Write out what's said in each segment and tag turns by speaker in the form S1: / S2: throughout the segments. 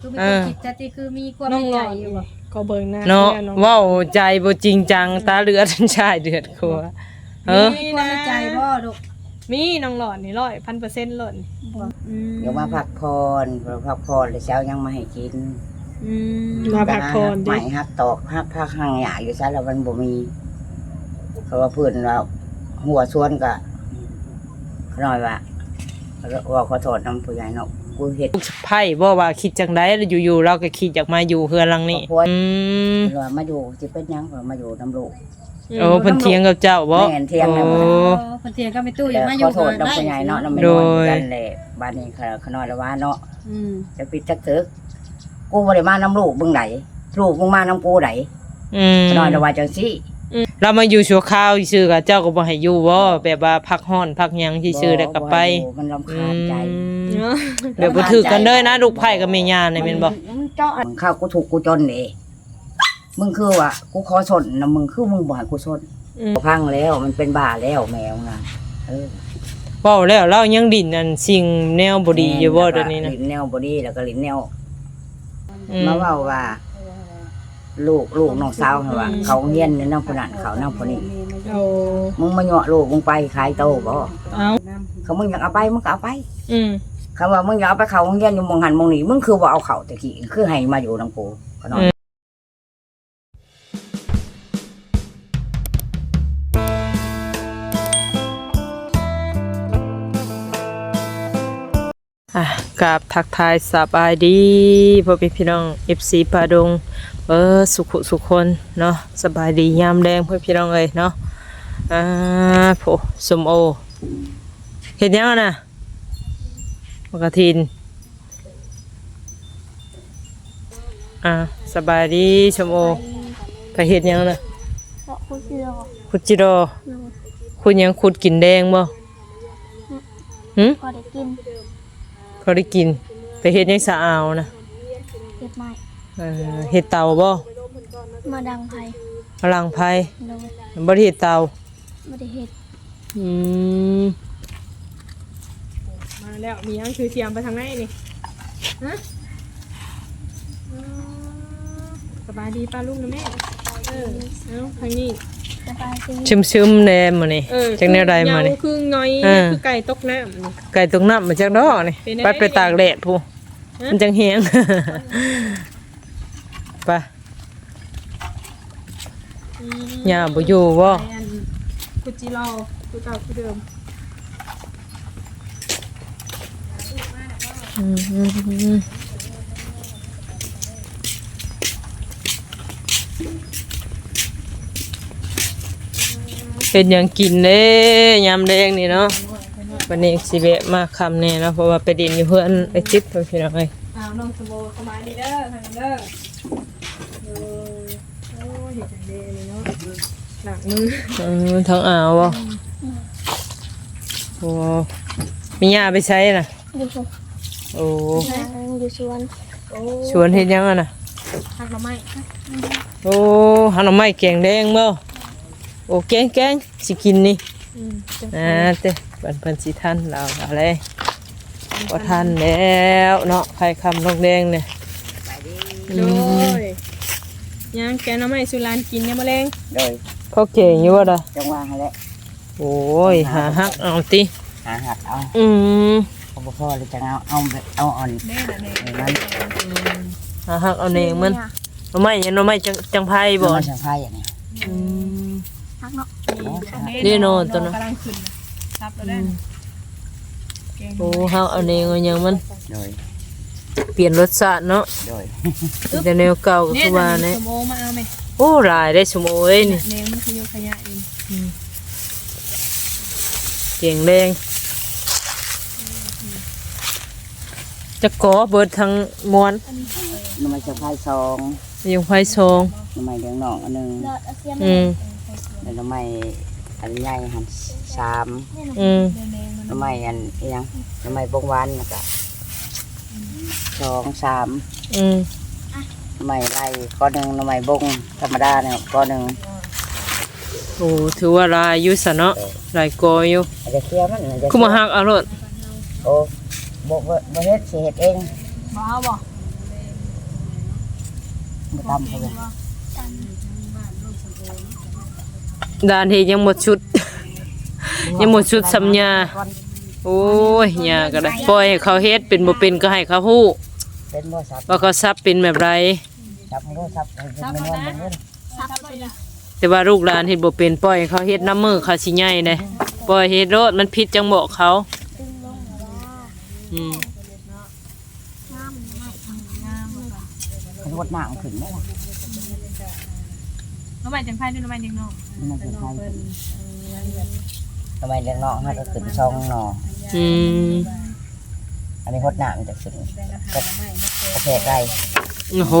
S1: คือมี
S2: เอ
S1: ความ
S2: อ
S1: คิดแต่ที่คือมีความ
S3: น้อง
S1: ใน
S3: หล
S1: ใจ
S3: อด
S1: อยู่
S3: นี่
S1: บ่
S3: ก็เบิ่งหน้า
S2: เนาะ
S3: แม่อง
S2: เว้าใจบ่จริงจังตาเลือดชายเดือดครัวเออ
S1: มีความในใจบ่ลูก
S3: มีน้องหลอดนี่ร้อยพันเปอร์เซ็นต์หล่น
S1: อืม
S4: เดี๋ยวมาพักผ่อนพักผ่อนแล้วเช้ายังมาให้กิน
S1: อืม
S3: มาพักผ่อน
S4: ให
S3: ดิ
S4: ม่ฮักตอกฮักพักห่างหยาอยู่ซะแล้วมันบ่มี เขาว่าเพื่อนเราหัวชวนกะหน่อยว่าว่าขอโทษน้ำผู้ใหญ่เนาะ กูเฮ็ด
S2: ไพ่บ่ว่าคิดจังไดแล้วอยู่ๆเราก็คิดอยากมาอยู่เฮือนหลังนี้
S4: ครอบครัว
S2: อืม
S4: เพิ่นว่ามาอยู่สิเป็นหยังเพิ่นมาอยู่น้ำลูก
S2: โอ้เพิ่นเถียงกับเจ้าบ่
S4: แม่นเถียงนะ
S2: โอ้
S1: โอ้เพิ่นเถียงก็ไม่ตู้อย่ามาอ
S4: ข
S1: ยู่
S4: อโทษน้ำผู้ใหญ่เนาะน้ำไม่
S2: โด
S4: น้อย
S2: ย
S4: กันแหละบ้านนี้ขขน้อยละว่าเนาะ
S1: อืม
S4: จะปิดจักตึกกูบ่ได้มาน้ำลูกมึงไหนลูกมึงมาน้ำกูไหน
S2: อืม
S4: ขน้อยละว่าจังซี่
S2: เรามาอยู่ชั่วคราวซื่อๆกับเจ้าก็บ่ให้อยู่บ่แบบว่าพักร้อนพักหยังซื่อๆแล้วก็ไป
S4: มันรำ
S2: อื
S4: คาญใจ
S2: ม
S3: เนาะ
S2: แบบบ่ถือกันเด้อนะลูกไผ่กับแม่ย่านี่แม่นบ่
S4: มึงเจาะมึงเข้ากูถูกกูจนนี่มึงคือว่ากูขอชนนะมึงคือมึงบ่ให้กูชนพังแล้วมันเป็นบ้าแล้วแมวนะเออ
S2: เว้าแล้วเรายังดินอันสิ่งแนวบ่ดีอยู่บ่เดี๋ยวนี้นะ
S4: ลิ้นแนวบ่ดีแล้วก็ลิ้นแนว
S2: อืม
S4: มาเว้าว่า ลูกลูกน้องสาวเขาว่าเขาเฮียนในน้ำพนันเขาน้ำพนี้
S3: เอา
S4: มึงมาเหยาะลูกมึงไปขายโตบ่
S3: เอา
S4: เขามึงอยากเอาไปมึงก็เอาไป
S3: อืม
S4: คำว่ามึงอยากเอาไปเขาโรงเรียนอยู่มองหันมองนี้มึงคือว่าเอาเขาตะกี้คือให้มาอยู่น้ำกูก็นอน
S2: อะกับทักทายสบายดีพ่อพี่พี่น้อง FC ปาดงเออสุขสุขคนเนาะสบายดียามแดงพ่อพี่น้องเอ้ยเนาะอ่าโผสมโอเห็นยังอะน่ะ มกระทิน อ่าสบายดีชมโอไปเห็นยังน่ะ
S5: เพราะคุณเชื่อ
S2: ขุดจิโรคุณยังขุดกินแดงบ่หืม
S5: พอได้กิน
S2: เขาได้กิน ไปเฮ็ดยังสะอาวนะ
S5: เก็บไม้
S2: เออเฮ็ดเตาบ่
S5: มาดังไผ่
S2: พลังไผ
S5: โดย
S2: บ่ได้เฮ็ดเตา
S5: ไม่ได้เห็ด
S2: อืม
S3: มา แล้วมียังคือเทียมไปทางไหนนี่ฮะอ๋อสบายดีป้าลุงนะแม่เออเอาทางนี้
S5: สบายดี
S2: ซึมๆแน่มื้อนี้
S3: เออ
S2: จังแนวใดมานี่
S3: เงคือน้อย
S2: เออ
S3: คือไก่ตกน้ำนี่
S2: ไก่ตกน้ำมาจากดอกนี่
S3: เป็นไง
S2: ไปไปตากแดดพูมันจังแฮงไป
S3: อืม
S2: ย่าบ่อยู่บ่
S3: ไปอันกุจิโร่กุเก่ากุเดิม
S2: อืม เป็นหยังกินเด้ยามแดงนี่เนาะวันนี้สิแวะมาคำแน่เนาะเพราะว่าไปดินอยู่เพื่อนไอ้จิ๊บเพิ่นพี่น้องเอ้ย
S3: เอาน้องสมโบเข้ามาดีเด้อทางเด้อเออโอ้ยเห็ดจังเด้เลยเนาะหลังมือ
S2: เออทั้งอ่าวบ่โอ้มีหญ้าไปใช้น่ะ
S5: อยู่สวน
S2: โอ้
S5: อยู่สวน
S3: โอ้
S2: สวนเฮ็ดหยังอะน่ะ
S3: หักหน่อไม้
S2: โอ้หาหน่อไม้แกงแดงบ่โอ้แกงแกงสิกินนี่
S3: อืมจัง
S2: อ่าเต้บันเพิ่นสิทันเราอะไรบ่ทันแล้วเนาะไผคำลงแดงเนี่ย
S3: โดยยังแกงหน่อไม้สุรานกินเนี่ยมะเร็ง
S4: โดย
S2: เขาเก่งอยู่ว่าล่ะ
S4: จังหวะนั่นแหละ
S2: โอ้ยหาฮักเอาติ
S4: หาหักเอา
S2: อืม
S4: เอา บ่พอเลยจังเอาเอาแบบเอาอ่อน
S3: แม่น่ะแม่
S4: มัน
S2: หาฮักเอาเองมันหน่อไม้หยังหน่อไม้จังจังไผบ่
S4: มันสังไพ่อย่างนี้
S2: อืม
S5: พักเนาะ
S2: เรียนโน่นตัวน่ะ
S3: กำลังขึ้นน่ะครับแล้วได้น่ะแกง
S2: โอ้ฮักเอาเองเอาหยังมัน
S4: โดย
S2: เปลี่ยนรสชาติเนาะ
S4: โดย
S2: แต่แนวเก่าก็
S3: เนี่ย
S2: คือว่า
S3: ส
S2: เนี่ย
S3: มโอมาเอาไหม
S2: โอ้หลายได้สมโอ้ยนี่
S3: เนงมันขยโยขยะเอง
S2: เก่งแดง จะก่อเบิดทั้งมวล
S4: น้ำมันสังไพ่สอง
S2: ยังไฟซอง
S4: น้ำมันเลี้ยงน้องอันหนึง
S5: เลิศเอาเสียม
S2: อืม
S4: แล้วน้ำมันอันใหญ่หันสาม
S2: อืม
S4: น้ำมันอันอิหยังน้ำมันบงหวานแล้วก็สองสาม
S2: อืม
S4: น้ำมันไรก้อนหนึ่งน้ำมันบงธรรมดาเนี่ยก้อนหนึ่ง
S2: โอ้ถือว่าหลายอยู่ซะเนาะหลายกออยู่
S4: อาจจะเคลียร์มันอาจจะ
S2: คือมาฮักเอาโลด
S4: โอ้ บ่บ่บ่เฮ็ดสิเฮ็ดเอง
S3: บ้าบ่
S4: บบ่ตำเขาเลย
S2: ดานเฮยังหมดชุด ยังหมดชุดสำญาโอ้ยยาก็ได้ปล่อยให้เขาเฮ็ดเป็นบ่เป็นก็ให้เขาฮู้
S4: เป็นบ่ซับ
S2: ว่าเขาซับเป็นแบบไร
S4: ซับมันก็ซับให้เป็นเงินเป็นเงิน
S5: ซับไปเลย
S2: แต่ว่าลูกหลานเฮ็ดบ่เป็นปล่อยให้เขาเฮ็ดน้ำมือเขาสิใหญ่เด้ปล่อยเฮ็ดโลดมันผิดจังบอกเขา อืม
S5: งามไม่ทำงามค่ะ
S4: มันวดหนามขึ้นไหมล่ะ
S3: น้องใหม่จังไพ่ด้วยน้องใหม่เด็กน้อง
S4: มันจะใช่ทำไมเลี้ยงน้องให้ก็ขึ้นช่องนอ
S2: อืม
S4: อันนี้วดหนามันจะขึ้นก็โอเคไร
S2: โอ้โห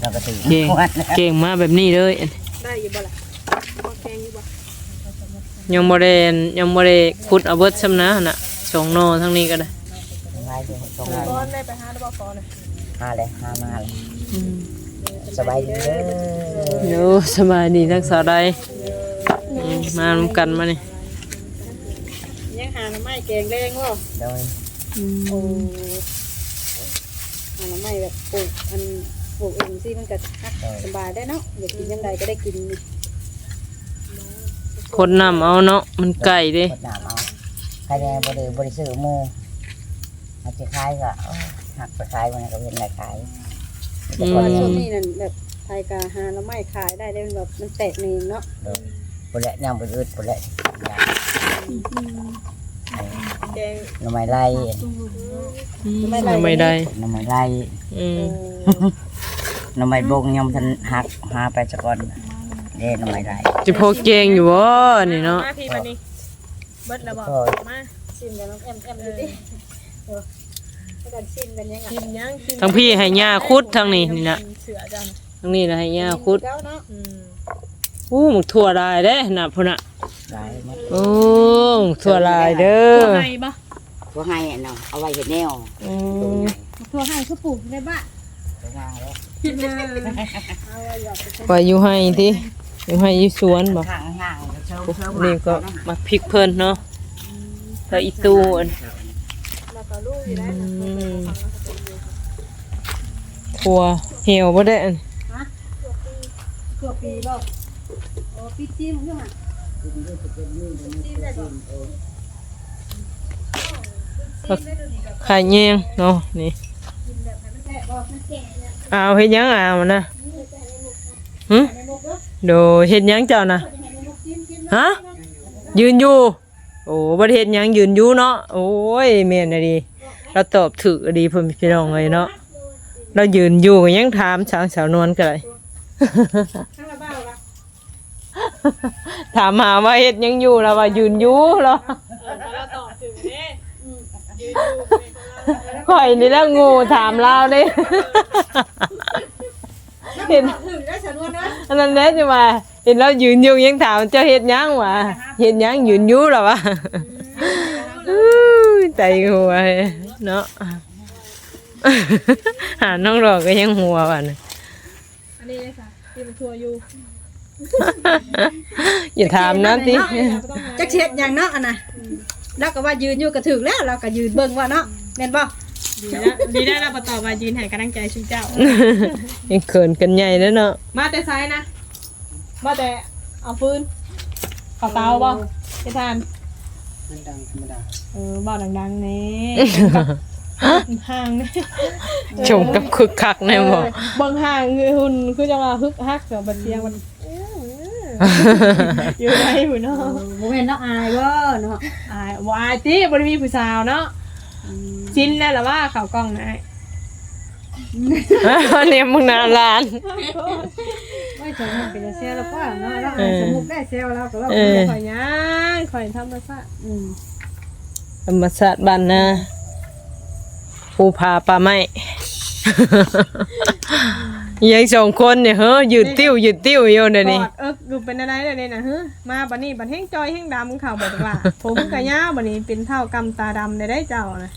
S4: เราก็ถือ
S2: เก่งเก่งมากแบบนี้เลย
S3: ได้อยู่บ่ล่ะบ่แข็งอยู่บ่
S2: ยังบ่ได้ยังบ่ได้ขุดเอาเบิดซ้ำนะน่ะ สองโนทั้งนี้ก็ได้
S4: ง่ายอยู่ตรงง่าย
S3: ก้อนได้ไปหาได้บ่ฟอน่ะ
S4: หาเลยหามาเลยสบายดีเด้อ
S2: โยสบายดีทั้งสาวใดอืมมานำกันมานี่
S1: ยังหาหน่อไม้แกงแดงบ่
S4: โดย
S1: โอ้หาหน่อไม้แบบปลูกอันปลูกเองสิมันก็ฮักสบายได้เนาะอยากกินยังไงก็ได้กินนี่
S2: คนนำเอาเนาะมันไก่เด้
S4: วดหน้าเอาใค รแน่บริบริสื่อหมูอาจจะขายก็เอ้าหักไปขายมันก็เป็นไรขายแต่
S2: อื
S4: ก่อน
S2: ม
S1: ช่วงนี้นั่นแบบไทยกาหาหน่อไม้ขายได้ได้มันแบบมันแตกเองเนาะ
S4: โดยบริย่างบริอึดบริย่าง
S3: แกง
S4: หน่อไม้ไล่
S2: ไม่ได้
S4: หน่อไม้ไล่
S2: อืม
S4: หน่อไม้บงยอมทันหักหาไปสักก่อนเด้หน่อไม้ไล่
S2: จะพกเกงอยู่บ่นี่เนาะ
S3: มาพี่มานี่ เบิดแล้วบ่
S4: โอ้ย
S3: มา
S1: ชิมกันน้องแอมแอมดูดิเออให้กันชิมกันยังไง
S3: กินยังกิน
S2: ทั้งพี่ให้ย่าคุดทั้งนี้นี่นะ
S3: เสือจัง
S2: ทั้งนี้นะให้ย่าคุด
S1: แล้วเนาะ
S3: อืม
S2: อู้หมึกทั่วลายเด้น่ะพุ่นน่ะ
S4: ไล่หมด
S2: โอ้หมึกทั่วลายเด้อ
S3: ตัวไหนบ่
S4: พวกให้อะเนาะเอาไว้เห็ดแนว
S2: อื
S4: ตัว
S2: ม
S4: ใหญ่
S1: ทั่วให้เขาปลูกในบ้าน
S4: ตัวงามแล้ว
S2: ปล่อยอยู่ให้ติ อยู่ให้อยู่สวนบ่
S4: ข้างห่างๆเชิญเชิญ
S2: นี่ก็มาพริกเพิ่นเนาะแล้วอีตู้อัน
S3: แล้วก็ลูกอยู่ได้
S2: อืมถั่วเหี่ยวบ่ได้อัน
S1: ทั่วปีบ่โอ้ปีจิ้มใช่ไหม
S2: ไข่แยงเนาะนี่เอาเฮ็ดหยังเอานะ หึโดเฮ็ดหยังเจ้านะฮะยืนอยู่ โอ้บ่ได้เฮ็ดหยังยืนอยู่เนาะโอ้ยแม่นอะดีเราตอบถูกอะดีเพิ่นพี่น้องเลยเนาะเรายืนอยู่ก็ยังถามสาวสาวนวลก็ได้ถามหาว่าเฮ็ดหยังอยู่แล้วว่ายืนอยู่เหรอ
S3: แล้วตอบถึงเด้
S2: ข่อยนี่แหละงูถามเราเด้ เห็น
S1: ถึงได้ฉันว่านะ
S2: อันนั้นแหละจะมาเห็นเรายืนอยู่ยังถามเจ้าเฮ็ดหยังวะเฮ็ดหยังยืนอยู่หรอวะอู้ยใจหัวเนาะหาน้องดอกก็ยังหัวว่ะน่ะ
S3: อันนี้เลยค่ะที่มันทัวร์อยู่
S2: อย่าถามนะติ
S1: จักเช็ดอย่างเนาะอันน่ะแล้วก็ว่ายืนอยู่ก็ถึงแล้วเราก็ยืนเบิ่งว่าเนาะแม่นบ่
S3: ดีนะดีได้เราประตอบมายืนให้กำลังใจชุนเจ้า
S2: ยังเขินกันใหญ่แล้วเนาะ
S3: มาแต่ซ้ายนะ มาแต่เอาฟืนขอเตาบ่ไปทานเออบ่ดังๆนี่ห่างนี่
S2: ชมกับคึกคักแน่บ่
S3: เบิ่งห่างคือหุ่นคือจะมาฮึกฮักเดี๋ยวบัดเสียงมันอยู่ไหนผู้เนาะ
S1: บ่แม่นเนาะอายบ่เนาะ
S3: อายบ่อายติบ่ได้มีผู้สาวเนาะ ชินแล้วล่ะว่าเขากล้องนะ
S2: เนี่ยมึงหนาร้าน
S1: ไม่สมมุติเป็นเซลแล้วก็เนาะแล้วสมมุติได้เซลแล้วก็เรา
S2: เออ
S3: ข่อยย่างข่อยธรรมชาติ
S1: อืม
S2: ธรรมศาสตร์บ้านนาภูผาป่าไม้ ยังสองคนเนี่ยเฮ้อยืดติ้วยืดติ้วอยู่เดี๋ยวนี้
S3: กอดเอิกดูเป็นอะไรเดี๋ยวนี้นะฮะมาบัดนี้บัดแห้งจอยแห้งดำเข่าบัดว่า ผมกะย่าบัดนี้เป็นเท่ากำตาดำได้ได้เจ้านะ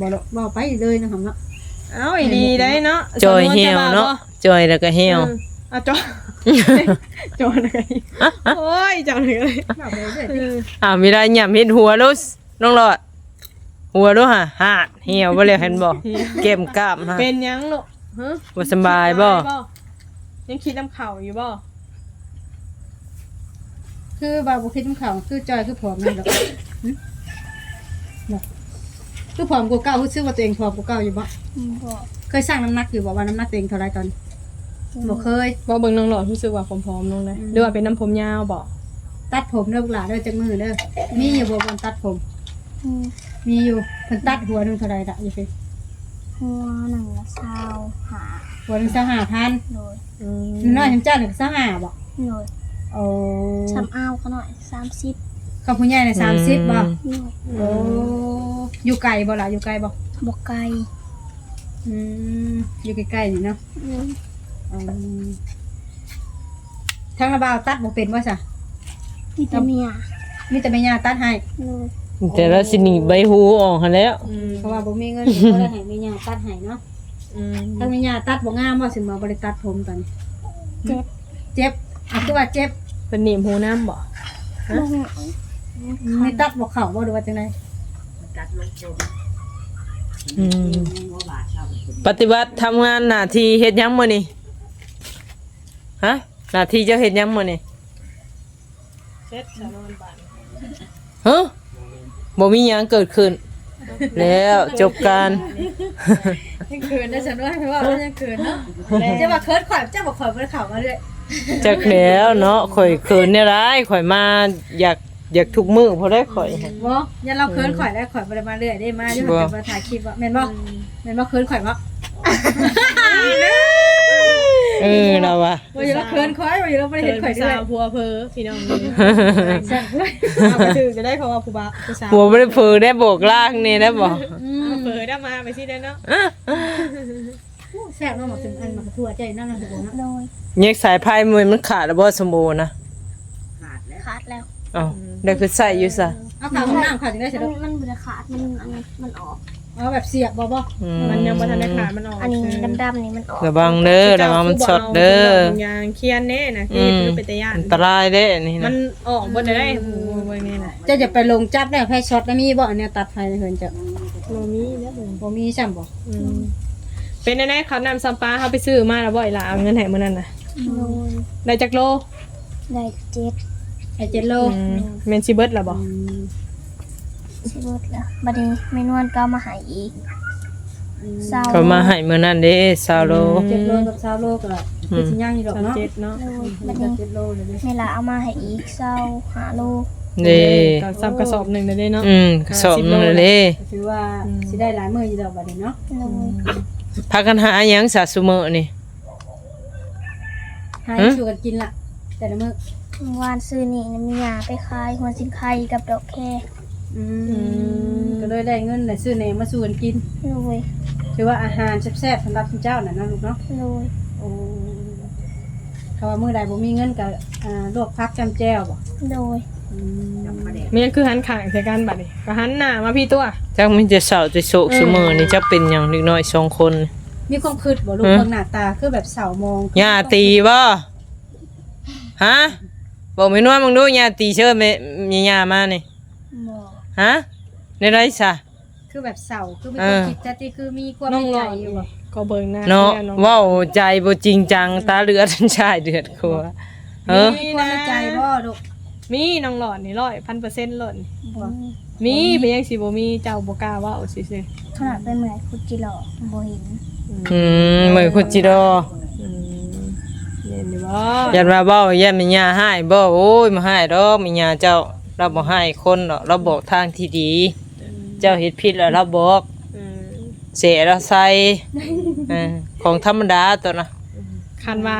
S1: บ่ดอกบ่ไปเลยนะครับเนาะ
S3: เอ้าอีดีได้เนาะ
S2: จอยเหี่ยวเนาะจอยแล้วก็เหี่ยว
S3: อืมอะจอยจอยอะไรโอ้ยจอยอะไร
S1: บ่ไปเรื่อย
S3: เออ
S2: อ่ามีได้หย่ำเห็นหัวลุสน้องหลอดหัวดูฮะหาดเหี่ยวบ่เลยเห็นบ่เก็มกล้ามฮะ
S3: เป็นหยังลูก ฮะ
S2: บ่สำบายบ่
S3: ยังคิดน้ำเข่าอยู่บ่
S1: คือบ่าวบ่คิดของเขาคือจอยคือผอมนั่นดอกหึบ่คือผอมกว่าเก่ารู้สึกว่าตัวเองผอมกว่าเก่าอยู่บ่
S5: บอก
S1: เคยสร้างน้ำหนักอยู่บ่ว่าน้ำหนักตัวเองเท่าไรตอนนี้บ่เคย
S3: บ่เบิ่งน้องหลอดรู้สึกว่าผอมๆลงเลย
S1: อืม
S3: หรือว่าเป็นน้ำผมยาวบ่
S1: ตัดผมเด้อลูกหลานเด้อจักมือเด้อมีอยู่บ่บนตัดผม
S5: อืม
S1: มีอยู่เพิ่นตัดหัวหนึงเท่าไรล่ะอยู่ฟิ
S5: หัวหนังละเศร้าหา
S1: หัวหนึง25,000
S5: โดย
S3: อืม
S1: น้อยๆจำเจ้าหนึ่ง25บ่
S5: โดย
S1: โอ้
S5: ช้ำอ้าวก็หน่อยสามสิบ
S1: กับผู้ใหญ่น่ะ30บ่
S5: โดย
S1: โอ้อยู่ไกลบ่ล่ะอยู่ไกลบ่
S5: บอกไกล
S1: อืมอยู่ใกล้ๆนี่เนาะ
S5: อืม
S1: อืมทางระบาวตัดบ่เป็นว่าจ้ะ
S5: มีแต่เมีย
S1: มีแต่แม่ย่าตัดให้
S5: โดย
S2: แต่ละสิหนีใบหูออกหันแหล้ว
S3: อืม
S1: เพราะว่าบ่มีเงินก็เลยให้แม่ย่าตัดให้เนาะ
S3: อืม
S1: ถ้าแม่ย่าตัดบ่งามบ่สิมาบ่ได้ตัดผมตอนนี้
S5: เจ็บ
S1: เจ็บอะคือว่าเจ็บ
S3: เป็นหนีบหูน้ำบ่
S5: ลง
S1: ไม่ตัดบ่เข้าบ่หรือว่าจังได
S2: อืมปฏิบัติทำงานหน้าที่เฮ็ดหยังมื้อนี้ฮะหน้าที่เจ้าเฮ็ดหยังมื้อนี้
S3: เซ็ตสานอนบาน
S2: ฮะ บ่มีหยังเกิดขึ้น แล้วจบการ
S1: ยังเขินได้ฉันว่าเพราะว่ายังเขินเนาะจะว่าเขินข่อยเจ้าบ่ข่อยบ่ได้เข้ามาเลย
S2: จักแล้วเนาะข่อยเขินเนี่ยร้ายข่อยมาอยากอยากทุกมื้อพอได้ข่อย
S1: บ่อย่าเราเขินข่อยแล้วข่อยบ่ได้มาเรื่อยได้มาอยู่
S2: บ่
S1: แต่มาถ่ายคลิปว่าแม่นบ่แม่นบ่เขินข่อยบ่
S2: เออเราว่ะ
S1: บ่อยู่เราเขินข่อยบ่อยู่เราบ่ได้
S3: เห็
S1: เห็
S3: น
S1: นข่อย
S3: ผู้
S1: ด้ว
S3: สาวยพัวเพอพี่น้องนี่
S1: แซ่บด้วย
S3: เอาไปถือจะได้เพราะว่าผู้บ่าวผู้สาว
S2: หัวบ่ได้เผือได้โบกลากนี่ได้บ่
S3: เอาเผยได้มาไปสิได้เนาะ
S1: แซ่บเนาะหมอถึงอันมาทั่วใจนั่นน่ะทุกคนเนาะ
S5: โดย
S2: แยกสายพายมวยมันขาดแล้วบ่สมบูรณ์นะ
S5: ขาดแล้ว
S2: เอ้าได้คือใส่อยู่ซะ
S1: เอาข่าวของน้ำข่าวจังได้ใช่
S5: มั
S1: ไหม
S5: นมันบ่ได้ขาดมันอันนี้มันออก
S1: เอาแบบเสียบบ่บ่
S2: อืม
S3: มันยังบ่ทันได้ขาดมันออก
S5: อันนี้ดำๆนี่มันออก
S2: ระวังเด้อระวังมันสดเด้อ
S3: ยางเคียนแน่นะ
S2: อื
S3: คือ
S2: ม
S3: คือเป็นตะย่าน
S2: อันตรายเด้นี่
S3: มั
S2: นะ
S3: นออกบ่ได้หูบ่นี่น่ะ
S1: เจะจะไปลงจับได้ไฟช็อตแล้วมีบ่อันเนี้ยตัดไฟในเฮือนจะ
S3: บ่มีแล้วบ่
S1: บ่มีซ้ำบ่
S3: อืมเป็นแน่ๆเขานำซัมปลาเขาไปซื้อมาแล้วบ่อีหล่ะเอาเงินให้มื้อนั้นน่ะ
S5: โดย
S3: ได้จักโล
S5: ได้เจ็ด
S1: ไอ้เจ็ดโล
S3: อืมแม่นสิเบิดแล้วบ่
S1: อืม
S5: สิบดแล้วบัดนี้ไม่นวลก็เอามาใหายอีกเศร้า
S2: เขามาให้มื้อนั้นเด้ซาโล
S1: เจ็ดโลกับสาวโลก็คือสิย่างอยู่ดอก
S3: สาม
S1: เนาะ
S3: เจ็ดเนาะ
S5: โดย
S1: มั
S5: บั
S1: น
S5: ด
S1: ก็
S5: นี้
S1: เจ็ดโลเลยเด้
S5: เวลาเอามาให้อีกเศร้าหาโล
S2: เด้
S3: ก็ซับกระสอบหนึงได้เนาะ
S2: อืมกระสอบนึงเลยเด้
S1: ก็ถือว่าสิได้หลายมื้ออยู่ดอกบัดนี้เนาะ
S5: โดย
S2: พากันหาหยังซะซุมื้อนี่
S1: หา
S2: ฮะ
S1: สู่กันกินล่ะแต่ละมื้อ
S5: วานซื้อนี่น้ำยาไปขายหัวสิงไข่กับดอกแค
S1: อืมก็เลยได้เงินได้ซื้อแหนมมาสู่กันกิน
S5: โดย
S1: ถือว่าอาหารแซ่บๆสำหรับคุณเจ้าน่ะเนาะลูกเนาะ
S5: โดย
S1: โอ้เขาว่ามื้อใดบ่มีเงินก็อ่าลวกผักจำแจ่วบ่
S5: โดย
S1: อืม
S3: มันยังคือหันข้างใส่กันบัดนี้ก็หันหน้ามาพี่ตัว
S2: จักมันจะเศร้าจะโศกซุมื้อนี่จักเป็นหยังเล็กน้อยสองคน
S1: มีความคิดบ่ลูก
S2: ฮะ
S1: เบิ่งหน้าตาคือแบบเศร้ามอง
S2: ย่าตีบ่ฮะบอกแม่นวลมึงดูย่าตีเชิญแม่มีย่ามานี่
S5: บอก
S2: ฮะในไรซะ
S1: คือแบบเศร้าคือมี
S2: เอ
S1: ความ
S2: อ
S1: คิดแต่ที่คือมีความ
S3: น้อง
S1: ใน
S3: หล
S1: ใจ
S3: อด
S1: อยู่บ่
S3: ก็เบิ่งหน้า
S2: เนาะ
S3: แม่อง
S2: เว้าใจบ่จริงจังตาเลือดชายเดือดครัวเออ
S1: มีความในใจบ่ลูก
S3: มีน้องหลอดนี่ร้อยพันเปอร์เซ็นต์หล่น
S5: บ่
S3: มีเป็นยังสิบ่มีเจ้าบ่กล้าเว้าสิซิ
S5: ขนาดเป็นเหมือนคุจิโร่บ่เห็น
S2: อืมมือคุจิโร่
S3: อืมเห็นอยู่บ่
S2: ยันว่าเว้าแย่แม่ย่าให้บ่โอ้ยมาให้ดอกแม่ย่าเจ้า เราบ่ให้คนดอกเราบอกทางที่ดี เจ้าเฮ็ดผิดแล้วเราบอก
S3: อืม
S2: เสียเราใส่เออของธรรมดาตัวนะ
S3: คันว่า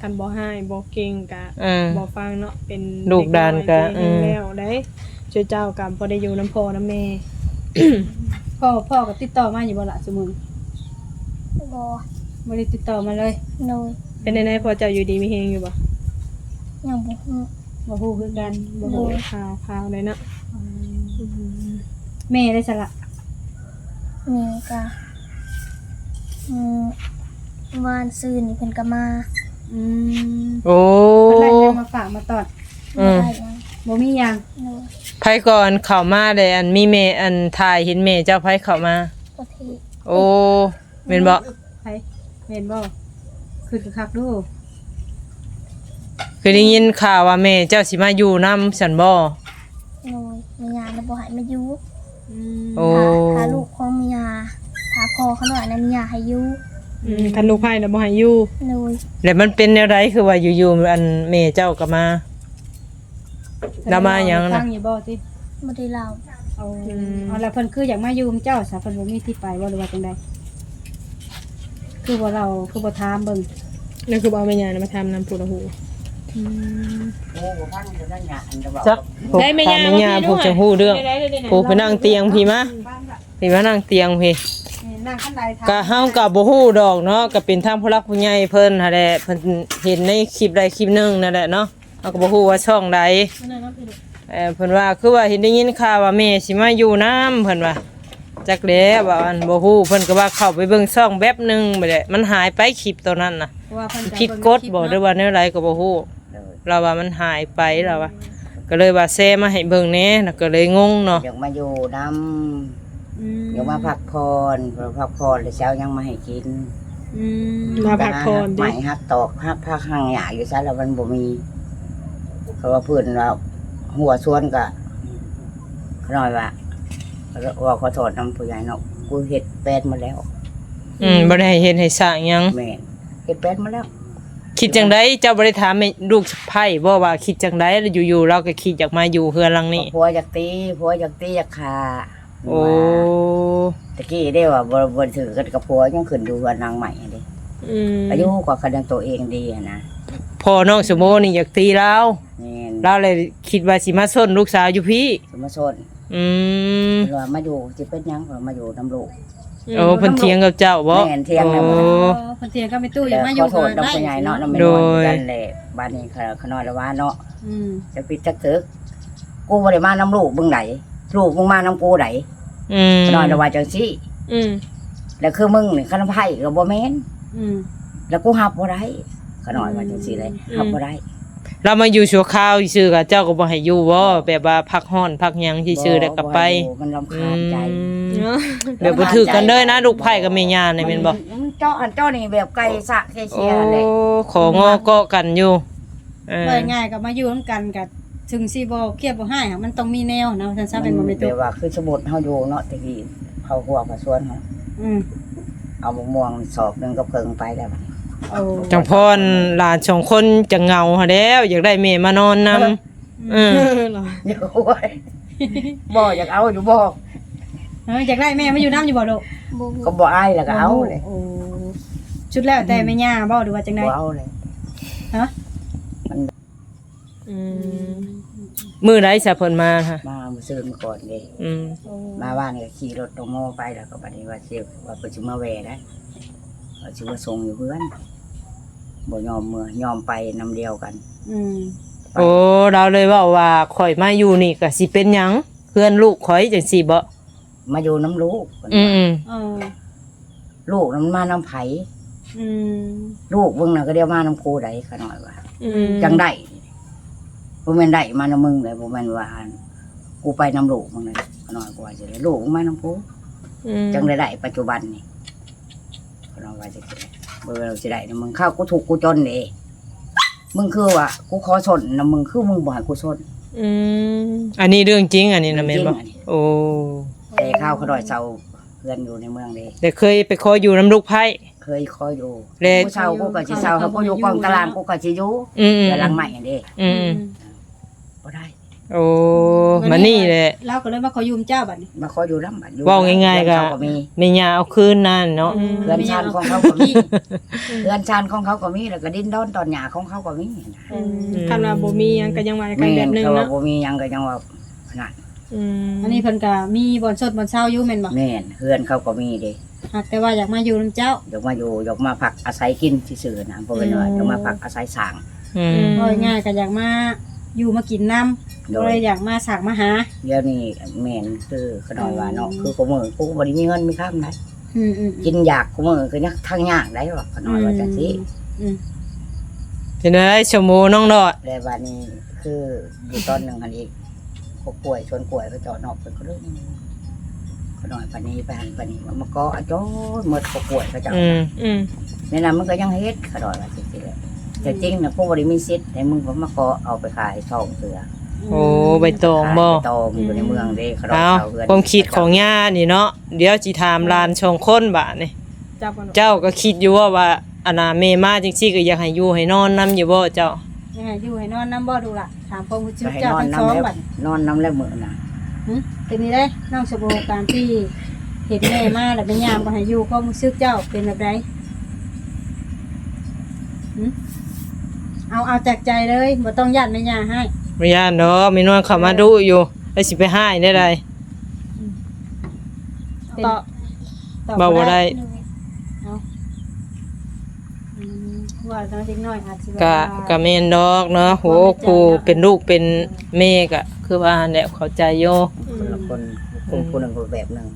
S3: คันบ่ให้บ่เก่งกะ
S2: เออ
S3: บ่ฟังเนาะเป็น
S2: ลูกดานกะ
S3: เด็น้อย
S2: อืม
S3: แล้วได้ช่วยเจ้ากับบ่ได้อยู่น้ำพ่อน้ำแม่
S1: พ่อพ่อก็ติดต่อมาอยู่บ่ล่ะซุมื้อ
S5: บ่
S1: บ่ได้ติดต่อมาเลย
S5: โดย
S3: เป็นในๆพอเจ้าอยู่ดีมีเฮงอยู่บ่
S5: ยังบ่ฮู้
S1: บ่ฮู้คือกันบ่
S3: โอ้
S1: ฮู้
S3: ข่าวข่าวเลยเนาะ
S1: แม่ได้สละ
S5: มีก็อืมวานซื้อนี่เพิ่นก็มา
S1: อืม
S2: โอ้
S1: เพิ่นได้ยังมาฝากมาตอด
S2: อืม
S5: ได้ยัง
S1: บ่มีหยัง
S5: โดย
S2: ไผก่อนเข้ามาได้อันมีเมอันถ่ายเห็นเมเจ้าไผเข้ามา
S5: ประเทศ
S2: โอ้แม่นบ่
S1: ไผเห็นบ่คือคักๆดู
S2: คือได้ยินข่าวว่าแม่เจ้าสิมาอยู่นํฉันบ่
S5: โดยมียาแล้วบ่ให้มาอยู่
S1: อืม
S2: โอ้
S5: ถ้าถ้าลูกของมียาถ้าพ่อเขาหน่อยนะมียาให้อยู่
S3: อืมคันลูกไผ่น่ะบ่ให้อยู่
S5: โดย
S2: แล้วมันเป็นแนวใดคือว่าอยู่ๆอันแม่เจ้าก็มาแล้วมาหยังน่ะ
S1: ฟังอยู่บ่ติ
S5: บ่ได้เล่า
S1: เอาเอาแล้วเพิ่นคืออยากมาอยู่กับเจ้าซะเพิ่นบ่มีที่ไปบ่หรือว่าจังไดคือบ่เราคือบ่ถามเบิ่ง
S3: นั่นคือบ่เอาแม่ย่าน่ะมาทำน้ำปูละหู
S1: อืม
S4: โอ้บ่พังอยู่นั่นหยาอันจะบอก
S2: จักพวก
S3: ได้แม่ย่า
S2: แม่ย่าพวกจะฮู้เรื่อง
S3: ได้ได้ได้ได้
S2: พวกไปนั่งเตียงพี่มาพี่มานั่งเตียงพี่
S1: นี่นั่งขั้นใดถาม
S2: ก็เฮาก็บ่ฮู้ดอกเนาะก็เป็นทางผู้รักผู้ใหญ่เพิ่นหั่นแหละเพิ่นเห็นในคลิปใดคลิปหนึงนั่นแหละเนาะเฮาก็บ่ฮู้ว่าช่องใด
S1: นั่นน่ะพี่ลูก
S2: เออเพิ่นว่าคือว่าเห็นได้ยินข่าวว่าแม่สิมาอยู่น้ำเพิ่นว่าจักแล้ว่าอันบ่ฮู้เพิ่นก็ว่าเข้าไปเบิ่งช่องแป๊บหนึงบ่ได้มันหายไปคลิปตัวนั้นน่ะ
S1: เพราะว่าเพิ่นจะ
S2: ผิดกฎบ่หรือว่าแนวใดก็บ่ฮู้
S4: เลย
S2: เราว่ามันหายไปแล้วว่าก็เลยว่าแซ่มาให้เบิ่งแหน่น่ะก็เลยงงเนาะ
S4: อยากมาอยู่น้
S1: อืมำ
S4: อยากมาพักผ่อนพอพักผ่อนแล้วเช้ายังมาให้กิน
S1: อืม
S3: มาพักผ่อน
S4: ให
S3: ดิ
S4: ม่ฮักตอกฮักพักห่างหยาอยู่ซะแล้วมันบ่มีเขาว่าเพื่อนว่าหัวชวนกะเขาหน่อยว่าว่าขอโทษน้ำผู้ใหญ่เนาะกูเฮ็ดแปดมาแล้ว
S2: อืมบ่ได้ให้เฮ็ดให้สร้างหยัง
S4: แม่นเฮ็ดแปดมาแล้ว
S2: คิดจังไดเจ้าบ่ได้ถามแม่ลูกสะใภ้บ่ว่าคิดจังไดแล้วอยู่ๆเราก็คิดอยากมาอยู่เฮือนหลังนี้
S4: ผัวอยากตีผัวอยากตีอยากฆ่า
S2: โอ้
S4: ตะกี้ได้ว่าบ่บ่ถือกันกับผัวยังขึ้นอยู่กับนางใหม่เด้
S3: อืม
S4: อายุกว่าคะแนนตัวเองดีอะนะ
S2: พ่อน้องสมโมนี่อยากตีเรา
S4: แม่น
S2: เราเลยคิดว่าสิมาส้นลูกสาวอยู่พี่
S4: สมชน
S2: อืม
S4: เพิ่นว่ามาอยู่สิเป็นหยังเพิ่นมาอยู่น้ำลูก
S2: โอ้เพิ่นเถียงกับเจ้าบ่
S4: แม่นเถียงนะ
S2: โอ้
S1: โอ้เพิ่นเถียงกับแม่ตู้อยากมาอยู่
S4: ขอโทษน้ำผู้ใหญ่เนาะน้ำไม่
S2: โด
S4: น้อย
S2: ย
S4: กันแหละบ้านนี้เขาเขาน้อยละว่าเนาะ
S1: อืม
S4: จะปิดจักตึกกูบ่ได้มาน้ำลูกมึงไหนลูกมึงมาน้ำกูไหน
S2: อืม
S4: เขาน้อยละว่าจังซี่
S3: อืม
S4: แล้วคือมึงนี่ขนมไผ่ก็บ่แม่น
S1: อืม
S4: แล้วกูหับบ่ได้เขาน้อยว่าจังซี่เลยหับบ่ได้
S2: เรามาอยู่ชั่วคราวซื่อๆกับเจ้าก็บ่ให้อยู่บ่แบบว่าพักฮ้อนพักหยังซื่อๆแล้วก็ไป
S4: บ่อยู่มันรำ
S2: อื
S4: คาญใจ
S2: ม
S3: เนาะ
S2: เดี๋ยวบ่ถือกันเด้อนะลูกไผ่กับแม่ย่านี่แม่นบ่
S4: มันเจ้าอันเจ้านี่แบบไก่สะแค่
S2: โอ้
S4: เชียร์เลย
S2: ของอเกาะกันอยู่เออ
S1: ว่าง่ายๆก็มาอยู่นํกันกับถึงสิบ่เครียดบ่ให้อะมันต้องมีแนวนะท่านทราบเป็นบ่แม่
S4: แบ
S1: ตู้
S4: บว่าคือสมุดเฮาอยู่เนาะตะกี้เขาหัวกับสวนเฮา
S1: อืม
S4: เอามะม่วงสอบหนึงกับเพิงไปแล้วบัดนี้
S1: โอ้
S2: จังพรหลานสองคนจะเหงาหาแล้ว อยากได้แม่มานอนนำอืม
S3: เออเหรอ
S4: อยู่ไว้บ่อยากเอาอยู่บ่
S1: เฮ้ยอยากได้แม่มาอยู่น้ำอยู่บ่ลูก
S5: บ่มี
S4: ก็บ่อายแล้วก็เอาเลย
S1: โอ้ชุดแล้วแต่แม่ย่าบ่หรือว่าจังได๋
S4: บ่เอาเลย
S1: ฮะ
S2: อืมมื้อใดซะเพิ่นมาค่ะ
S4: มามื้อซื้อมาก่อนเด้
S2: อืม
S4: มาบ้านนี่ก็ขี่รถตรงโมไปแล้วก็บัดนี้ว่าสิว่าเพิ่นสิมาแวได้ว่าสิมาส่งอยู่เพื่อนบ่ยอมมือยอมไปนำเดียวกัน
S1: อืม
S2: โอ้เราเลยเว้าว่าข่อยมาอยู่นี่ก็สิเป็นหยังเพื่อนลูกข่อยจังซี่บ่
S4: มาอยู่น้ำลูกเพิ่น
S2: อื
S4: ว่า
S2: ม
S1: เออ
S4: ลูกนั้นมาน้ำไผ
S1: อืม
S4: ลูกเบิ่งน่ะก็เดียวมาน้ำกูได้ขะหน่อยว่า
S3: อืม
S4: จังได้บ่แม่นได้มาน้ำมึงเลยบ่แม่นว่ากูไปน้ำลูกมึงเลยขะหน่อยกว่าสิได้ลูกมึงมาน้ำกู
S3: อืม
S4: จังได้ได้ปัจจุบันนี่ขะหน่อย ว่าจะสิได้เบ่เราสิได้นะมึงเข้ากูถูกกูจนเด้มึงคือว่ากูขอชนนะมึงคือมึงบ่ให้กูชน
S3: อืม
S2: อันนี้เรื่องจริง อันนี้นะแม่นบ่
S4: จริงอันนี้
S2: โอ้
S4: แต่ข้าวขะหน่อยเซาเพื่อนอยู่ในเมืองเด้
S2: แต่เคยไปขออยู่น้ำลูกไผ่
S4: เคยคอยอยู่
S2: เลข
S4: กูเซากูก็สิเซาถ้ากูอยู่กองตารางกูก็สิอยู่
S2: อืม
S4: แต่หลังใหม่อันเด้
S2: อืมอืม
S4: บ่ได้
S2: โอ้มานี่แหละ
S1: เราก็เลยมาขอยืมเจ้าบัดนี้
S4: มาขออยู่นำบัดอยู่
S2: เว้าง่ายๆก็
S4: เพื่อนเขาก็มี
S2: แม่ย่าเอาคืนนั่นเนาะ
S4: เรือนชานของเขาก็มีเรือนชานของเขาก็มีแล้วก็ดินดอนตอนหญ้าของเขาก็มีนะ
S3: อืม คันว่าบ่มีหยังก็ยังว่ากัน
S4: แม่
S3: แบบ
S4: น
S3: หนึง
S4: เขาว่า
S3: เนาะ
S4: บ่มีหยังก็ยังว่าขนาด
S3: อืม
S1: อันนี้เพิ่นก็มีบ่อนสดบ่อนเช้าอยู่แม่นบ่
S4: แม่นเฮือนเขาก็มีเด้
S1: หากแต่ว่าอยากมาอยู่นํเจ้า
S4: อยากมาอยู่อยากมาพักอาศัยกินซื่อๆนะบ่เป็นว่า
S1: อืม
S4: อยากมาพักอาศัยสร้าง
S2: อืม
S1: บ่ง่ายๆก็อยากมา อยู่มากินน้ำ
S4: โด
S1: ก็เลยยอยากมาสากมาหา
S4: เดี๋ยวนี้แม่นคือขน้อยว่าเนาะคือกูมือกูบ่ได้มีเงินมีค่าไหน
S1: อืมอืม
S4: กินอยากกูมือก็ยังทางยากได้ว่าขน้อยว่าจังซี่
S1: อืม
S2: เป็นไดชมโมน้องดอด
S4: แต่บัดนี้คืออยู่ตอนหนึงอันอีกพวกป่วยชวนป่วยไปจอดนอกเพิ่นก็เรื่องขน้อยปานนี้ไปหันปานนี้มาเกาะจ้อยหมดพวกป่วยเขาเจ้า
S2: อืม
S3: อืม
S4: ในนั้นมันก็ยังเฮ็ดขดอยว่าสิๆเลย แต่จริงนะพวกบริมีสิทธิ์แต่มึงก็มาขอเอาไปขายทองเสือ
S2: โอ้ใบตองบ่
S4: ขายไปตองอยู่ในเมืองเด้ขดอย
S2: เอา
S4: เพื่อน
S2: ความคิดของย่านี่เนาะเดี๋ยวสิถามหลานชองคนบาดนี่
S3: จับกัน
S2: เจ้าก็คิดอยู่ว่าว่าอนาเมมาจังซี่ก็อยากให้อยู่ให้นอนนํอยู่บ่เจ้า
S1: ยังไงอยู่ให้นอนน้ำบ่ดูล่ะถามความรู้สึก
S4: จะให้
S1: เจ้าน
S4: อน
S1: ทั้งสอง
S4: น้ำแล้ว
S1: บัด
S4: นอนน้ำแล้วมือนะ
S1: หึเป็นนี่ได้น้องสบูตามที่เห็นแม่มาแล้วเป็นยามบ่ให้อยู่ความรู้สึกเจ้าเป็นแบบใดหึ เอาเอาจากใจเลยบ่ต้องยัดแม่ย่าให้
S2: บ่ย่านเนาะมีนวลเข้ามาดูอยู่แล้วสิไปหายได้ใด
S1: เป็น
S3: ต่อ
S1: ตอบ
S2: เบาบ่ได้
S1: เอาอืมว่าน้องเด็กน้อยอาจสิแบบ
S2: ก็
S1: ว่า
S2: ก็แม่นดอกเนาะโหผู้เป็นลูกเป็นแม่ก็คือว่าแหละเข้าใจอยู่
S4: คนละคนคนผู้หนึ่งคนแบบหนึ่ง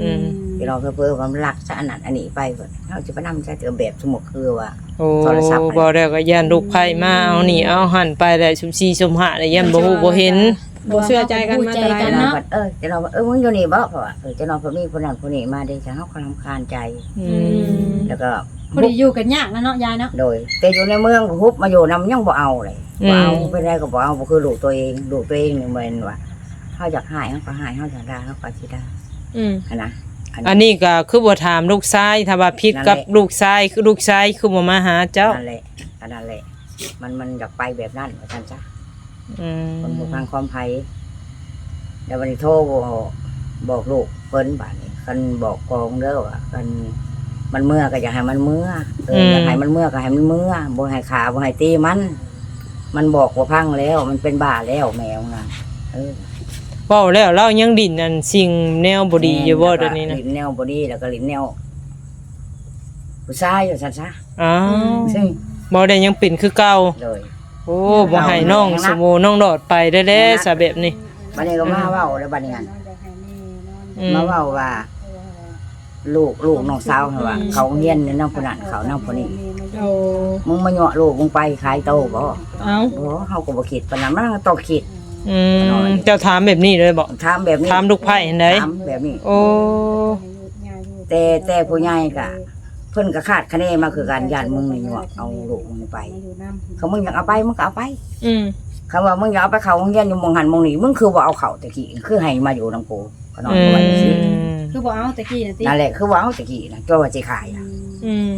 S2: อืม
S4: ที่เราเพื่อความรักสะอันนั้นอันนี้ไปเพิ่นเราจะไปนำใช้เตือแบบสมมุติคือว่า
S2: โอ้
S4: โทรศัพท์ไป
S2: บ่ได้ก็ย่านลูกไผมาเอานี่เอาหั่นไปได้ชุมซีชุมหะได้ย่านบ่ฮู้บ่เห็น
S3: บ่เชื่อใจกันมาแต่ไร
S4: จะนอน
S3: เนาะ
S4: เพิ่นเออจะนอนเออมึงอยู่นี่บ่เพราะว่าเออจะนอนเพราะมีคนนั้นคนนี้มาได้จะเฮาก็รำคาญใจ
S2: อืม
S4: แล้วก็
S1: พอดีอยู่กันยากนะเนาะยายเนาะ
S4: โดย แต่อยู่ในเมืองฮุบมาอยู่นำยังบ่เอาเลยบ่เอาไปได้ก็บ่เอาบ่คือลูกตัวเองลูกตัวเองนี่เหมือนว่าเฮาอยากหายเฮาก็หายเฮาอยากได้เฮาก็สิได้
S3: อืม
S4: หันนะ
S2: อันนี้ก็คือบ่ถามลูกชายถ้าว่าผิดกับ
S4: นั่นแหละ
S2: ลูกชายคือลูกชายคือบ่มาหาเจ้า
S4: นั่นแหละอันนั้นแหละ มันมันอยากไปแบบนั้นว่าซั่นจ้ะ
S2: อืม
S4: คนบ่ฟังความไผแล้ววันนี้โทรบอกบอกลูกเพิ่นบัดนี้คันบอกกองเด้อว่าคันมันเมื่อก็อยากให้มันเมื่อเอออยากให้มันเมื่อก็ให้มันเมื่อบ่ให้ขาบ่ให้ตีมัน มันบอกว่าพังแล้ว มันเป็นบ้าแล้วแมวน่ะเออ
S2: เว้าแล้วเรายังดิ้นอันสิ่งแนวบ่ดีอยู่บ่เดี๋ยวนี้นะ
S4: ลิ้นแนวบ่ดีแล้วก็ลิ้นแนวผู้ชายอยู่ซั่นซะ
S2: อ้าว
S4: ซึ่ง
S2: บ่ได้ยังเป็นคือเก่า
S4: เลย
S2: โอ้บ่ให้น้องสมโมน้องดอดไปได้แล้ซะแบบนี้
S4: บัดนี้ก็มาเว้าแล้วบัดนี้หั่น
S2: อืม
S4: มาเว้าว่า ลูกลูกน้องสาวเขาว่าเขาเฮียนในน้องคนนั้นเขาน้องคนนี้
S3: โอ้
S4: มึงมาเหยาะลูกมึงไปขายโตบ่
S3: เอา
S4: บ่เฮาก็บ่คิดปานนั้นมันก็ต้องคิด
S2: อืมเจ้าถามแบบนี้เลยบ่
S4: ถามแบบนี้
S2: ถามลูกไผ่เห็นได
S4: ถามแบบนี้
S2: โอ้
S4: แต่แต่ผู้ใหญ่ก็เพิ่นก็คาดคะเนมาคือการญาติมึงนี่เหยาะเอาลูกมึงไป เขามึงอยากเอาไปมึงก็เอาไป
S3: อืม
S4: คำว่ามึงอยากเอาไปเขาโรงเรียนอยู่มองหันมองนี่มึงคือบ่เอาเขาตะกี้คือให้มาอยู่นำกูก็นอน
S2: อื
S4: ไว้สิ
S2: ม
S1: คือบอกเอาตะกี้นะติ
S4: นั่นแหละคือว่าเอาตะกี้นะตัวว่าสิขายนะ
S3: อืม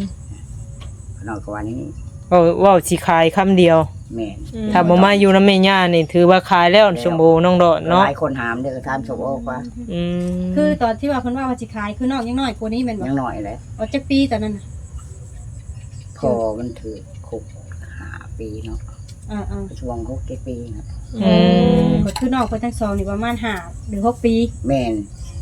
S4: ก็นอนก็ว่านี้
S2: เว้าเว้าสิขายคำเดียว
S4: แม่น
S3: อืม
S2: ถ้าบ่มาอยู่นำแม่ย่านี่ถือว่าขายแล้วสมโมน้องดอดเนาะ
S4: หลายคนถามเด้อก็ถามชมโอ้ว่า
S2: อืม
S1: คือตอนที่ว่าเพิ่นว่าว่าสิขายคือน้องยังน้อยกว่านี้แม่นบ่
S4: ยังน้อยแหละ
S1: เอาจักปีตอนนั้นน่ะ
S4: พอมันถือคุกหาปีเนาะ
S1: อ่า
S4: ช่วงหกเจ็ดปีนะ
S2: อืม
S1: ๆก็คือน้องเพิ่นทั้งสองนี่ประมาณ5หรือ6ปี
S4: แม่น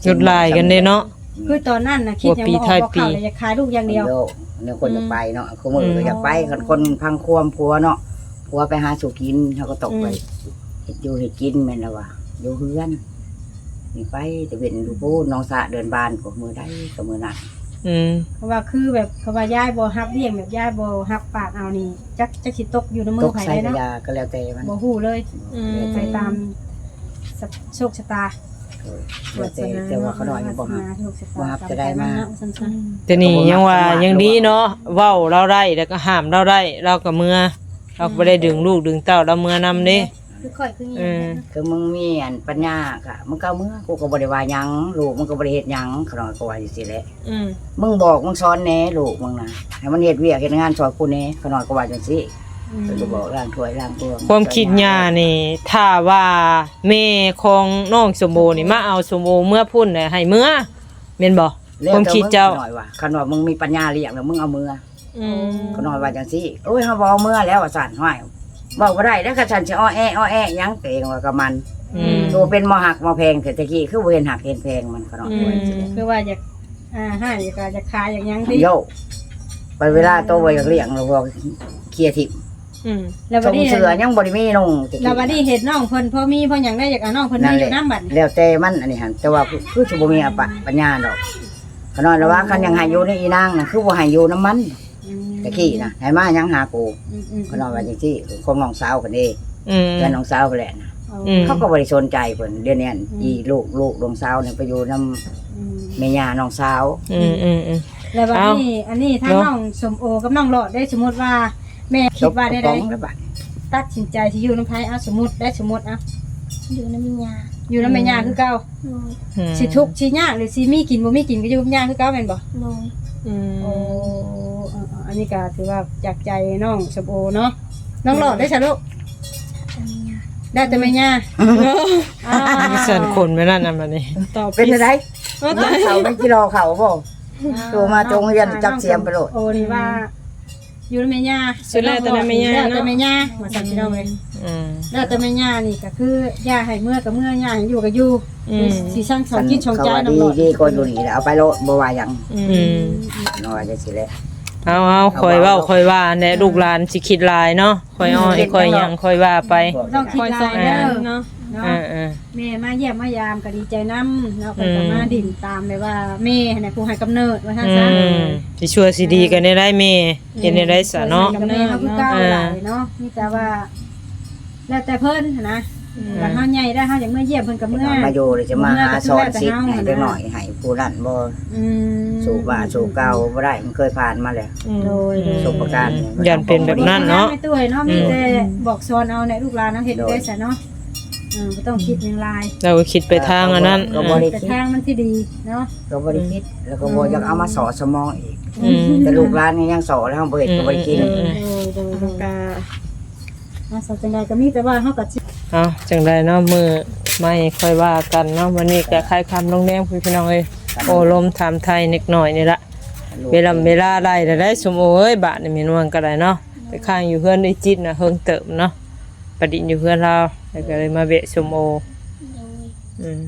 S2: หยุดลายกันเด้เนาะ
S1: คือตอนนั้นน่ะคิดยังบ่ออก
S2: หัวปีท้าย
S1: บ่
S2: ปี
S1: เข้าเลยจะขายลูกอย่างเดียว
S4: โยกเนี่ยคนจะไปเนาะคนมือ
S2: อืม
S4: ก็อยากไปคนคนพังควมพัวเนาะพัวไปหาสุกินเขาก็ตกไปเห็ดอยู่เห็ดกินแม่นแล้วว่ะอยู่เฮือนนี่ไปแต่เป็นดูพูน้องสะเดินบานกับมือได้กับมือนั้น
S2: อืม
S1: เพราะว่าคือแบบเขาว่ายายบ่ฮับเลี้ยงแบบยายบ่ฮับปากเอานี่จักจักสิตกอยู่ในมื
S4: ต
S1: อกไผ
S4: ใส่
S1: เลย
S4: กระ
S1: เนาะ
S4: ยาก็แล้วแต่มัน
S1: บ่ฮู้เลย
S3: อืม
S1: ไปตามโชคชะตา
S4: เออแล้วแต่แต่ว่าเขาหน่อยบ่ฮับ
S1: โชคชะตา
S4: บ่ฮับจะได้มา
S1: สั้น
S2: แต่นี่ยังว่ายังดีเนาะเว้าเราได้แล้วก็ห้ามเราได้เราก็เมื่อเราก็บ่ได้ดึงลูกดึงเต้าเราเมื่อนำเด้
S1: ๆคือค่อยคือ
S2: เออ
S4: คือมึงมีอันปัญญาค่ะมึงก็เอามือกูก็บริวาหยังลูกมึงก็บริเหตุหยังเขาหน่อยก็ว่าอยู่สิแหละ
S3: อืม
S4: มึงบอกมึงสอนแหน่ลูกมึงนะให้มันเฮ็ดเวียกเฮ็ดงานสอนกูแหน่เขาหน่อยก็ว่าจังซี่ เพิ่นก็บอกล้างถ้วยล้างตัว
S2: ความคิดย่านี่ถ้าว่าแม่ของน้องสมโบนี่มาเอาสมโบเมื่อพุ่นน่ะให้เมื่อแม่นบ่
S4: แล้ว
S2: ความ
S4: แต่
S2: คิดเจ้า
S4: หน่อยว่าคันว่ามึงมีปัญญาเลี้ยงแล้วมึงเอามือ
S3: อืม
S4: เขาหน่อยว่าจังซี่โอ้ยเฮาบ่เอามือแล้วว่าสั่นห้อยบอกบ่ได้แล้วก็ฉันสิอ้อแออ้อแอหยังเตงว่ากับมัน
S2: อืม
S4: ตัวเป็นมหักมแพงแต่ตะกี้คือบ่เห็นหักเห็นแพงมันเขาหน่อยว่าจังซี่
S1: คือว่าอยากอ่าให้อยากจะขายอย่างหยังติ
S4: โยไปเวลาโตไว้อยากเลี้ยงแล้วพอเคลียร์ทิพ
S3: อืม
S1: แล้ว
S4: ท
S1: บัด
S4: ง
S1: นี้
S4: เสือยังบริมีนงตะกี้
S1: แล้วบัดนี้เฮ็ดน้องเพิ่นพอมีพอหยังได้อยากเอาน้องเพิ่นมาอยู่น้ำบัดนี้
S4: แล้วแต่มันอันนี้หันแต่ว่าคือสิบ่มีอปะปัญญาดอกขน้อยระว่าคันยังให้อยู่ในอีนางน่ะคือบ่ให้อยู่น้ำมันตะกี้น่ะให้มายังหากู
S1: อืมอืม
S4: ขน้อยว่าจังซี่ของน้องสาวกันเด้
S2: อืม
S4: เพื่อนน้องสาวกันแหละนะ
S2: อืม
S4: เขาก็บ่ได้สนใจเพิ่นเดี๋ยวนี้อันอีลูกลูกน้องสาวเนี่ยไปอยู่นํ
S1: อืม
S4: แม่ย่าน้องสาว
S2: อืมอืมอืม
S1: แล้ววัน
S2: เอ้า
S1: นี้อันนี้ถ้า
S2: เนาะ
S1: น้องสมโอกับน้องหลอดได้สมมติว่า แม่คิดว่าได้
S4: ต
S1: ได
S4: บกระป๋องแล้วบัด
S1: ตัดสินใจที่อยู่น้ำไผเอาสมมติได้สมมติเอา
S5: อยู่น้ำมียา
S1: อยู่น้ำแม่ย่าคือเก่า
S5: โดย
S2: อืม
S1: สิทุกข์สิยากหรือสิมีกินบ่มีกินก็อยู่กับย่าคือเก่าแม่นบ่
S5: โดย
S3: อืม
S1: โอ้เออๆอันนี้ก็ถือว่าจากใจน้องสมโอเนาะน้องหลอดได้ซะลูก
S5: น้ำมียา
S1: ได้แต่แม่ย่าอ่า
S2: มีส่วนคนไว้นั่นน่ะบัดนี้
S3: ตอบ
S4: เป็นอะไรเขาไม่กิโลเขาบ่ โทรมาจงเรียนจับเสียมไปโลด
S1: โอ้นี่ว่า อยู่ในแม่ย่า
S3: สุดแล้วแต่แม่ย่า
S1: แล้วแต่
S3: เนาะ
S1: แม่ย่ามาสั่งพี่น้องเลย
S2: อืม
S1: แล้วแต่แม่ย่านี่ก็คือย่าให้เมื่อกับเมื่อย่าให้อยู่กับอยู่
S3: อืม
S1: สีช่างสองคิดชอง
S4: เขา
S1: ใจ
S4: ว่า
S1: น้อง
S4: ดี
S1: หลอด
S4: ดีก็อยู่นี่แหละเอาไปโลดบ่ว่าหยัง
S3: อื
S2: อื
S3: ม
S2: ม
S4: น้อยจะสิแหละ
S2: เอาเอาคอยเว้าคอยว่าแน่ลูกหลานสิคิดหลายเนาะคอยอ้อยคอยหยังคอยว่าไป
S1: ต้องคิด
S3: คอย
S1: ลา
S3: สอยน
S1: เด้อ
S3: เนาะ
S1: เนาะ
S2: เออเออ
S1: แม่มาเยี่ยมมายามก็ดีใจน้ำเนาะ
S2: อื
S1: เพิ่น
S2: ม
S1: ก็มาดิ่นตามเลยว่าแม่ให้ผู้ให้กำเนิดว่าท่าน
S2: อื
S1: ซะ
S2: มสิชั่วสิดีกันได้ได้แม่เห็นได้ได้ซะเนาะ
S1: กับแม่เขาคือเก่า
S2: เออ
S1: หลายเนาะนี่แต่ว่า แล้วแต่เพิ่นนะบัดเฮาใหญ่ได้เฮาอยากเมื่อเยี่ยมเพิ่นก็เมื่อ
S4: มาอยู่เลยจะมาหาสอนสิทธิ์ให้เด็กหน่อยให้ผู้นั้นบ่
S1: อืม
S4: สู่บ้าสู่เก่าบ่ได้มันเคยผ่านมาแล้ว
S1: โดย
S2: อืม
S4: ประสบการณ์
S2: ยันเป็นแบบนั้น เนาะ
S1: ไม่ตุ้ยเนาะมีแต่บอกสอนเอาในลูกหลานเนาะเฮ็ดได้ซะเนาะ อืมบ่ต้องคิดอย่างไร
S2: เราก็คิดไปทางอันนั้น
S4: ก็บ่ได้
S1: แต่
S4: คิด
S1: ทางมันที่ดีเนาะ
S4: ก็บ่ได้คิดแล้วก็บ่อยากเอามาสอนสมองอีก
S2: อืม
S4: แต่ลูกหลานนี่ยังสอนแล้วบ่เฮ็ดก็บ่ได้กิน
S2: อืม
S1: โดยโดยโดย
S3: กา
S1: อาสาจังใดก็มีแต่ว่าเฮาก็สิ
S2: เอาจังไดเนาะมือไม่ค่อยว่ากันเนาะวันนี้ก็คล้ายคำลงแดงพี่น้องเอ้ยโอ้ลมถามไทยนิดหน่อยนี่ละเวลาเวลาได้แต่ได้สมโอเอ้ยบาทนี่มีนวลก็ได้เนาะไปข้างอยู่เพื่อนได้จิตนะเฮิงเติมเนาะ ประดิษฐ์อยู่เพื่อนเราแล้วก็เลยมาเวะสมโอ
S5: โดย
S2: อืม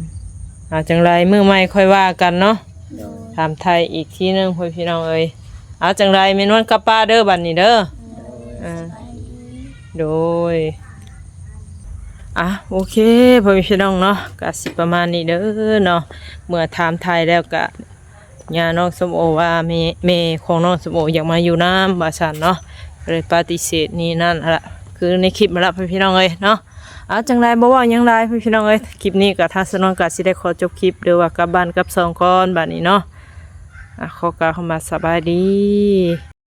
S2: เอาจังไรมือไม่ค่อยว่ากันเนาะ
S5: โดย
S2: ถามไทยอีกทีหนึงพี่น้องเอ้ยเอาจังไรมีนวลกับป้าเด้อบัดนี้เด้ออ่าโดย อะโอเคพ่อพี่น้องเนาะก็สิประมาณนี้เด้อเนาะเมื่อถามไทยแล้วก็ญาน้องสมโอว่าแม่แม่ของน้องสมโออยากมาอยู่น้ำบาสันเนาะก็เลยปฏิเสธนี่นั่นอะละ คือในคลิปมาละพ่อพี่น้องเอ้ยเนาะเอาจังไรบ่ว่ายังไรพี่น้องเอ้ยคลิปนี้ก็ทางสนองก็สิได้ขอจบคลิปเดี๋ยว่ากับบ้านกับสองก้อนบ้านี้เนาะขอกล่าวคำว่าสบายดี